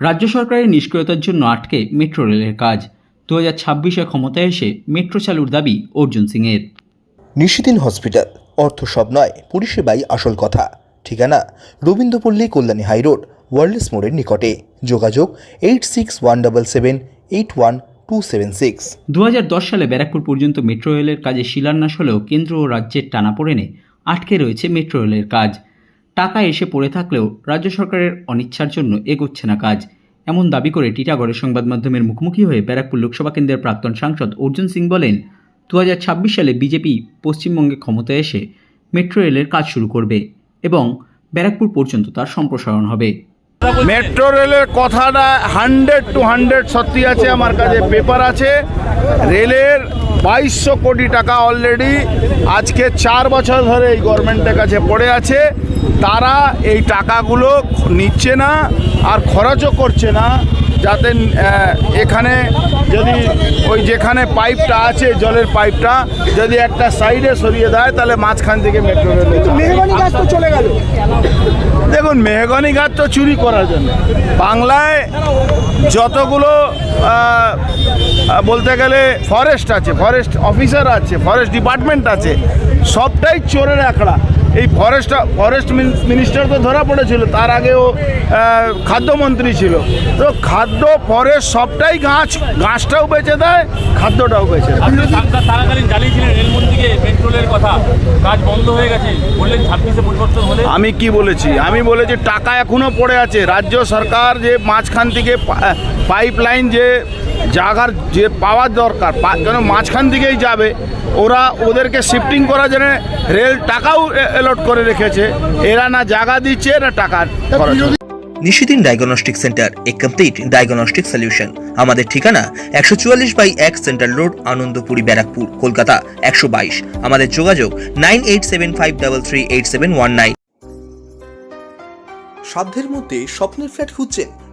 রাজ্য সরকারের নিষ্ক্রিয়তার জন্য আটকে মেট্রো রেলের কাজ। দু হাজার ছাব্বিশে ক্ষমতায় এসে মেট্রো চালুর দাবি অর্জুন সিংয়ের। নিশিদিন হসপিটাল অর্থ সব নয় পরিষেবাই আসল কথা। ঠিকানা রবীন্দ্রপল্লী কল্যাণী হাইরোড ওয়ার্ল্ডস মোড়ের নিকটে। যোগাযোগ eight six one double seven eight one two seven six. দু হাজার দশ সালে ব্যারাকপুর পর্যন্ত মেট্রো রেলের কাজে শিলান্যাস হলেও কেন্দ্র ও রাজ্যের টানাপোড়েনে আটকে রয়েছে মেট্রো রেলের কাজ। টাকা এসে পড়ে থাকলেও রাজ্য সরকারের অনিচ্ছার জন্য এগোচ্ছে না কাজ। এমন দাবি করে টিটাগড়ের সংবাদ মাধ্যমের মুখোমুখি হয়ে ব্যারাকপুর লোকসভা কেন্দ্রের প্রাক্তন সাংসদ অর্জুন সিং বলেন দু হাজার ছাব্বিশ সালে বিজেপি পশ্চিমবঙ্গে ক্ষমতায় এসে মেট্রো রেলের কাজ শুরু করবে এবং ব্যারাকপুর পর্যন্ত তার সম্প্রসারণ হবে। মেট্রো রেলের কথাটা হান্ড্রেড টু হান্ড্রেড সত্যি আছে, আমার কাছে পেপার আছে। রেলের বাইশশো কোটি টাকা অলরেডি আজকে চার বছর ধরে এই গভর্নমেন্টের কাছে পড়ে আছে। তারা এই টাকাগুলো নিচ্ছে না আর খরচও করছে না যাতে এখানে যদি ওই যেখানে পাইপটা আছে জলের পাইপটা যদি একটা সাইডে সরিয়ে দেয় তাহলে মাঝখান থেকে মেট্রো রেল মেহগনি গাছ চলে গেল। দেখুন মেহগনি গাছ তো চুরি করার জন্য। বাংলায় যতগুলো বলতে গেলে ফরেস্ট আছে ফরেস্ট অফিসার আছে ফরেস্ট ডিপার্টমেন্ট আছে সবটাই চোরের আখড়া। এই ফরেস্ট ফরেস্ট মিনিস্টার তো ধরা পড়েছিল তার আগেও খাদ্যমন্ত্রী ছিল। তো খাদ্য ফরেস্ট সবটাই গাছ গাছটাও বেচে দেয় খাদ্যটাও বেচে দেয়। আপনি জানিয়েছিলেন রেলমন্ত্রীকে পেট্রোলের কথা। কাজ বন্ধ হয়ে গেছে। বললেন ছাব্বিশে পরিবর্তন হলে। আমি কি বলেছি? আমি বলেছি টাকা এখনও পড়ে আছে। রাজ্য সরকার যে মাঝখান থেকে পাইপ লাইন যে জায়গার যে পাওয়ার দরকার যেন মাঝখান দিকেই যাবে। ওরা ওদেরকে শিফটিং করার জন্য রেল টাকাও অ্যালট করে রেখেছে। এরা না জায়গা দিচ্ছে না টাকা নিশিদিন ডায়াগনস্টিক সেন্টার এ কমপ্লিট ডায়াগনস্টিক সলিউশন আমাদের ঠিকানা একশো চুয়াল্লিশ বাই এক সেন্ট্রাল রোড আনন্দপুরি ব্যারাকপুর কলকাতা একশো বাইশ। আমাদের যোগাযোগ nine eight seven five double three eight seven one nine. সাধ্যের মধ্যে স্বপ্নের ফ্ল্যাট খুঁজছেন